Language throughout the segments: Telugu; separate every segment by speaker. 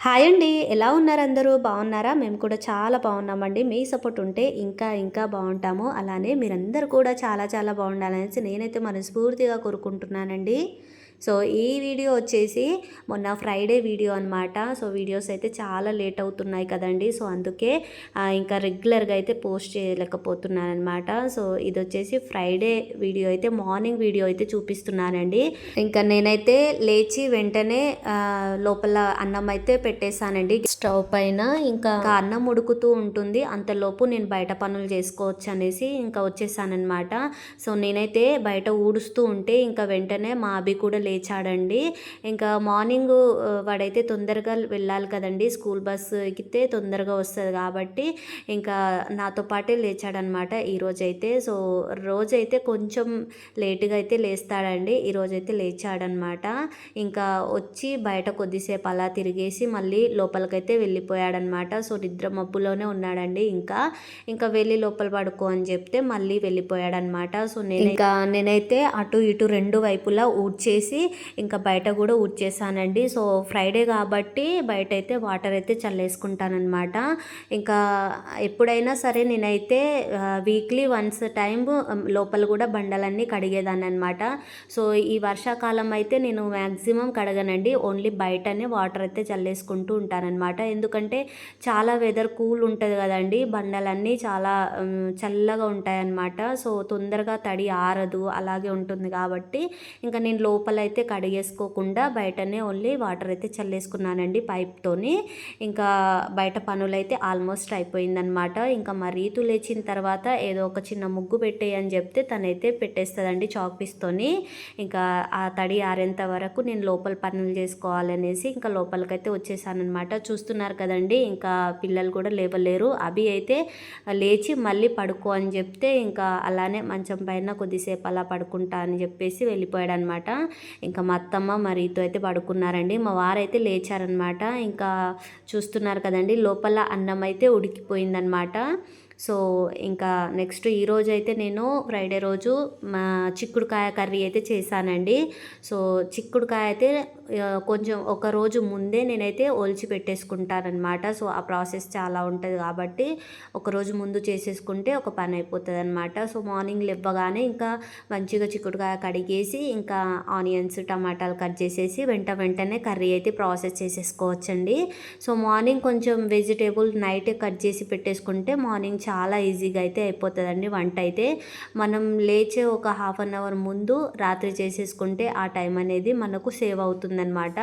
Speaker 1: హాయ్ అండి. ఎలా ఉన్నారు అందరూ బాగున్నారా? మేము కూడా చాలా బాగున్నామండి. మీ సపోర్ట్ ఉంటే ఇంకా ఇంకా బాగుంటాము. అలానే మీరందరూ కూడా చాలా చాలా బాగుండాలనేసి నేనైతే మనస్ఫూర్తిగా కోరుకుంటున్నానండి. సో ఈ వీడియో వచ్చేసి మొన్న ఫ్రైడే వీడియో అనమాట సో వీడియోస్ అయితే చాలా లేట్ అవుతున్నాయి కదండి. సో అందుకే ఇంకా రెగ్యులర్గా అయితే పోస్ట్ చేయలేకపోతున్నాను అనమాట సో ఇది వచ్చేసి ఫ్రైడే వీడియో అయితే మార్నింగ్ వీడియో అయితే చూపిస్తున్నానండి. ఇంకా నేనైతే లేచి వెంటనే లోపల అన్నం అయితే పెట్టేశానండి. స్టవ్ పైన ఇంకా ఇంకా అన్నం ఉడుకుతూ ఉంటుంది. అంతలోపు నేను బయట పనులు చేసుకోవచ్చు అనేసి ఇంకా వచ్చేసానమాట సో నేనైతే బయట ఊడుస్తూ ఉంటే ఇంకా వెంటనే మా అభి కూడా లేచాడండి. ఇంకా మార్నింగ్ వాడైతే తొందరగా వెళ్ళాలి కదండి. స్కూల్ బస్సు ఎక్కితే తొందరగా వస్తుంది కాబట్టి ఇంకా నాతో పాటే లేచాడనమాట ఈరోజైతే. సో రోజైతే కొంచెం లేటుగా అయితే లేస్తాడండి. ఈరోజైతే లేచాడనమాట. ఇంకా వచ్చి బయట కొద్దిసేపు అలా తిరిగేసి మళ్ళీ లోపలికైతే వెళ్ళిపోయాడనమాట. సో నిద్ర మబ్బులోనే ఉన్నాడండి ఇంకా. ఇంకా వెళ్ళి లోపల పడుకో అని చెప్తే మళ్ళీ వెళ్ళిపోయాడనమాట. సో నేను ఇంకా నేనైతే అటు ఇటు రెండు వైపులా ఊడ్చేసి ఇంకా బయట కూడా ఊడ్చేసానండి సో ఫ్రైడే కాబట్టి బయట అయితే వాటర్ అయితే చల్లేసుకుంటానమాట ఇంకా ఎప్పుడైనా సరే నేనైతే వీక్లీ వన్స్ టైం లోపల కూడా బండలన్నీ కడిగేదాన్ని అనమాట సో ఈ వర్షాకాలం అయితే నేను మ్యాక్సిమం కడగనండి. ఓన్లీ బయటనే వాటర్ అయితే చల్లేసుకుంటూ ఉంటానన్నమాట. ఎందుకంటే చాలా వెదర్ కూల్ ఉంటుంది కదండి. బండలన్నీ చాలా చల్లగా ఉంటాయన్నమాట. సో తొందరగా తడి ఆరదు. అలాగే ఉంటుంది కాబట్టి ఇంకా నేను లోపల అయితే కడిగేసుకోకుండా బయటనే ఓన్లీ వాటర్ అయితే చల్లేసుకున్నానండి పైప్తోని. ఇంకా బయట పనులైతే ఆల్మోస్ట్ అయిపోయిందనమాట ఇంకా మా రీతు లేచిన తర్వాత ఏదో ఒక చిన్న ముగ్గు పెట్టేయని చెప్తే తనైతే పెట్టేస్తుందండి చాక్ పీస్తోని. ఇంకా ఆ తడి ఆరేంత వరకు నేను లోపల పనులు చేసుకోవాలనేసి ఇంకా లోపలికైతే వచ్చేసానమాట చూస్తున్నారు కదండి ఇంకా పిల్లలు కూడా లేవలేరు. అభి అయితే లేచి మళ్ళీ పడుకో అని చెప్తే ఇంకా అలానే మంచం పైన కొద్దిసేపు అలా పడుకుంటా అని చెప్పేసి వెళ్ళిపోయాడు అనమాట ఇంకా మా అత్తమ్మ మరితో అయితే పడుకున్నారండి. మా వారైతే లేచారనమాట. ఇంకా చూస్తున్నారు కదండి లోపల అన్నం అయితే ఉడికిపోయిందనమాట. సో ఇంకా నెక్స్ట్ ఈరోజు అయితే నేను ఫ్రైడే రోజు మా చిక్కుడుకాయ కర్రీ అయితే చేశానండి. సో చిక్కుడుకాయ అయితే కొంచెం ఒక రోజు ముందే నేనైతే ఒలిచి పెట్టేసుకుంటానమాట సో ఆ ప్రాసెస్ చాలా ఉంటుంది కాబట్టి ఒక రోజు ముందు చేసేసుకుంటే ఒక పని అయిపోతుంది అనమాట సో మార్నింగ్ లేవగానే ఇంకా మంచిగా చిక్కుడుకాయ కడిగేసి ఇంకా ఆనియన్స్ టమాటాలు కట్ చేసేసి వెంట వెంటనే కర్రీ అయితే ప్రాసెస్ చేసేసుకోవచ్చండి. సో మార్నింగ్ కొంచెం వెజిటేబుల్ నైట్ కట్ చేసి పెట్టేసుకుంటే మార్నింగ్ చాలా ఈజీగా అయితే అయిపోతుందండి. వంట అయితే మనం లేచే ఒక హాఫ్ అన్ అవర్ ముందు రాత్రి చేసేసుకుంటే ఆ టైం అనేది మనకు సేవ్ అవుతుందన్నమాట.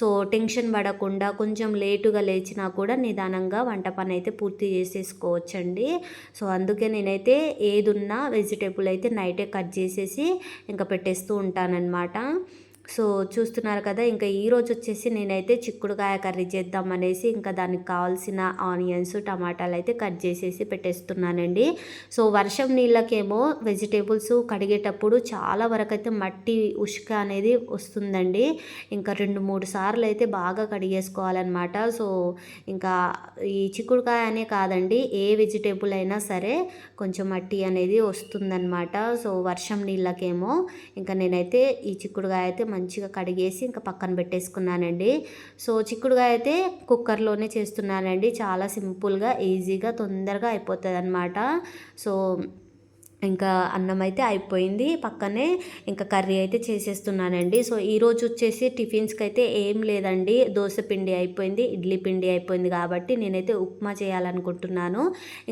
Speaker 1: సో టెన్షన్ పడకుండా కొంచెం లేటుగా లేచినా కూడా నిదానంగా వంట పని అయితే పూర్తి చేసేసుకోవచ్చండి. సో అందుకే నేనైతే ఏదున్నా వెజిటేబుల్ అయితే నైటే కట్ చేసేసి ఇంకా పెట్టేస్తూ ఉంటానన్నమాట. సో చూస్తున్నారు కదా ఇంకా ఈరోజు వచ్చేసి నేనైతే చిక్కుడుకాయ కర్రీ చేద్దాం అనేసి ఇంకా దానికి కావాల్సిన ఆనియన్స్ టమాటాలు అయితే కట్ చేసేసి పెట్టేస్తున్నానండి. సో వర్షం నీళ్ళకేమో వెజిటేబుల్స్ కడిగేటప్పుడు చాలా వరకు అయితే మట్టి ఉష్క అనేది వస్తుందండి. ఇంకా రెండు మూడు సార్లు అయితే బాగా కడిగేసుకోవాలన్నమాట. సో ఇంకా ఈ చిక్కుడుకాయ అనే కాదండి ఏ వెజిటేబుల్ అయినా సరే కొంచెం మట్టి అనేది వస్తుందన్నమాట. సో వర్షం నీళ్ళకేమో ఇంకా నేనైతే ఈ చిక్కుడుకాయ అయితే మంచిగా కడిగేసి ఇంకా పక్కన పెట్టేసుకున్నానండి. సో చిక్కుడుగా అయితే కుక్కర్లోనే చేస్తున్నానండి. చాలా సింపుల్గా ఈజీగా తొందరగా అయిపోతుంది అనమాట సో ఇంకా అన్నం అయితే అయిపోయింది. పక్కనే ఇంకా కర్రీ అయితే చేసేస్తున్నానండి. సో ఈరోజు వచ్చేసి టిఫిన్స్కి అయితే ఏం లేదండి. దోశ పిండి అయిపోయింది ఇడ్లీ పిండి అయిపోయింది కాబట్టి నేనైతే ఉప్మా చేయాలనుకుంటున్నాను.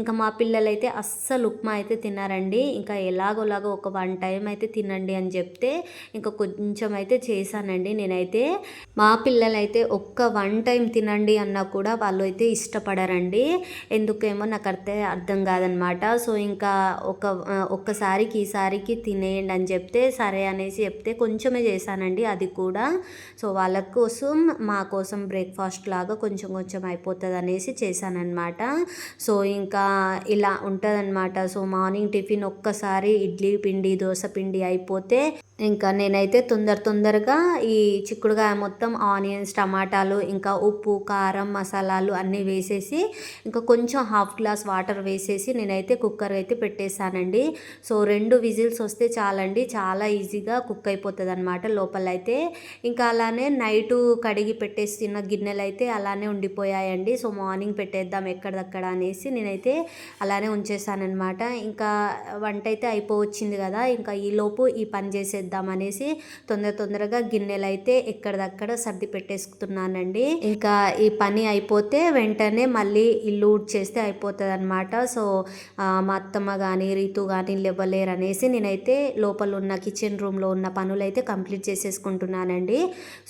Speaker 1: ఇంకా మా పిల్లలైతే అస్సలు ఉప్మా అయితే తిన్నారండి ఇంకా ఎలాగోలాగో ఒక వన్ టైం అయితే తినండి అని చెప్తే ఇంకా కొంచెం అయితే చేశానండి నేనైతే. మా పిల్లలైతే ఒక్క వన్ టైం తినండి అన్నా కూడా వాళ్ళు అయితే ఇష్టపడరండి. ఎందుకేమో నాకు అర్థం అర్థం కాదనమాట. సో ఇంకా ఒక ఒక్కసారికి ఈసారికి తినేయండి అని చెప్తే సరే అనేసి చెప్తే కొంచెమే చేశానండి. అది కూడా సో వాళ్ళ కోసం మా కోసం బ్రేక్ఫాస్ట్ లాగా కొంచెం కొంచెం అయిపోతుంది అనేసి చేశానన్నమాట. సో ఇంకా ఇలా ఉంటుందన్నమాట. సో మార్నింగ్ టిఫిన్ ఒక్కసారి ఇడ్లీ పిండి దోశ పిండి అయిపోతే ఇంకా నేనైతే తొందర తొందరగా ఈ చిక్కుడుకాయ మొత్తం ఆనియన్స్ టమాటాలు ఇంకా ఉప్పు కారం మసాలాలు అన్నీ వేసేసి ఇంకా కొంచెం హాఫ్ గ్లాస్ వాటర్ వేసేసి నేనైతే కుక్కర్ అయితే పెట్టేశానండి. సో రెండు విజిల్స్ వస్తే చాలండి. చాలా ఈజీగా కుక్ అయిపోతుంది అనమాట లోపలైతే. ఇంకా అలానే నైటు కడిగి పెట్టేసిన గిన్నెలు అయితే అలానే ఉండిపోయాయండి. సో మార్నింగ్ పెట్టేద్దాం ఎక్కడదక్కడ అనేసి నేనైతే అలానే ఉంచేసానమాట ఇంకా వంట అయితే అయిపోవచ్చింది కదా ఇంకా ఈలోపు ఈ పని చేసేద్దాం అనేసి తొందర తొందరగా గిన్నెలు అయితే ఎక్కడదక్కడ సర్ది పెట్టేసుకున్నానండి. ఇంకా ఈ పని అయిపోతే వెంటనే మళ్ళీ ఇల్లు చేస్తే అయిపోతుంది అనమాట సో మా అత్తమ్మ కానీ రీతు కానీ లేవలేరు అనేసి నేనైతే లోపల ఉన్న కిచెన్ రూమ్లో ఉన్న పనులు అయితే కంప్లీట్ చేసేసుకుంటున్నానండి.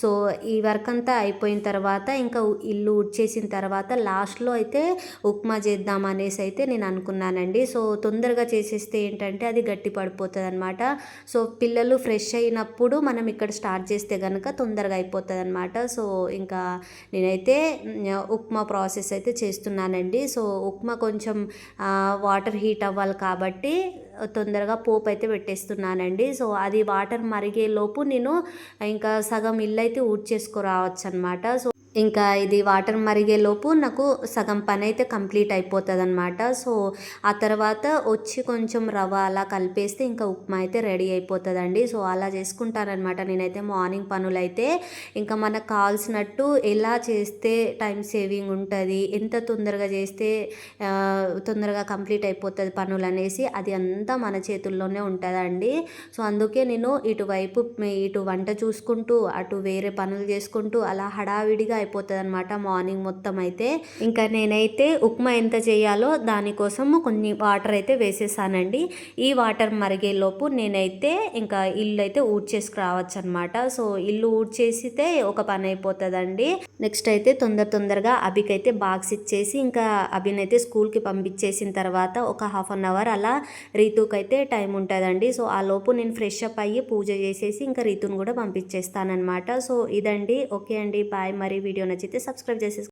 Speaker 1: సో ఈ వర్క్ అంతా అయిపోయిన తర్వాత ఇంకా ఇల్లు ఉడ్చేసిన తర్వాత లాస్ట్లో అయితే ఉప్మా చేద్దాం అనేసి అయితే నేను అనుకున్నానండి. సో తొందరగా చేసేస్తే ఏంటంటే అది గట్టి పడిపోతుంది అనమాట సో పిల్లలు ఫ్రెష్ అయినప్పుడు మనం ఇక్కడ స్టార్ట్ చేస్తే కనుక తొందరగా అయిపోతుంది అనమాట సో ఇంకా నేనైతే ఉప్మా ప్రాసెస్ అయితే చేస్తున్నానండి. సో ఉప్మా కొంచెం వాటర్ హీట్ అవ్వాలి కాబట్టి తొందరగా పోపు అయితే పెట్టేస్తున్నానండి. సో అది వాటర్ మరిగే లోపు నేను ఇంకా సగం ఇల్లు అయితే ఊడ్ చేసుకురావచ్చు అనమాట సో ఇంకా ఇది వాటర్ మరిగే లోపు నాకు సగం పని అయితే కంప్లీట్ అయిపోతుంది అనమాట సో ఆ తర్వాత వచ్చి కొంచెం రవ్వ అలా కలిపేస్తే ఇంకా ఉప్మా అయితే రెడీ అయిపోతుందండి. సో అలా చేసుకుంటానమాట నేనైతే మార్నింగ్ పనులు అయితే ఇంకా మనకు కావాల్సినట్టు ఎలా చేస్తే టైం సేవింగ్ ఉంటుంది ఎంత తొందరగా చేస్తే తొందరగా కంప్లీట్ అయిపోతుంది పనులు అనేసి అది అంతా మన చేతుల్లోనే ఉంటుందండి. సో అందుకే నేను ఇటువైపు ఇటు వంట చూసుకుంటూ అటు వేరే పనులు చేసుకుంటూ అలా హడావిడిగా అయిపోతుంది అనమాట మార్నింగ్ మొత్తం అయితే. ఇంకా నేనైతే ఉప్మా ఎంత చేయాలో దానికోసం కొన్ని వాటర్ అయితే వేసేసానండి. ఈ వాటర్ మరిగేలోపు నేనైతే ఇంకా ఇల్లు అయితే ఊడ్చేసుకు రావచ్చు అనమాట సో ఇల్లు ఊడ్చేసితే ఒక పని అయిపోతుందండి. నెక్స్ట్ అయితే తొందర తొందరగా అభికైతే బాక్స్ ఇచ్చేసి ఇంకా అభినైతే స్కూల్కి పంపించేసిన తర్వాత ఒక హాఫ్ అన్ అవర్ అలా రీతుకైతే అయితే టైం ఉంటుందండి. సో ఆ లోపు నేను ఫ్రెష్ అప్ అయ్యి పూజ చేసేసి ఇంకా రీతుని కూడా పంపించేస్తానమాట సో ఇదండి. ఓకే అండి. బాయ్. మరి వీడియో నచ్చితే సబ్స్క్రైబ్ చేసేసుకోండి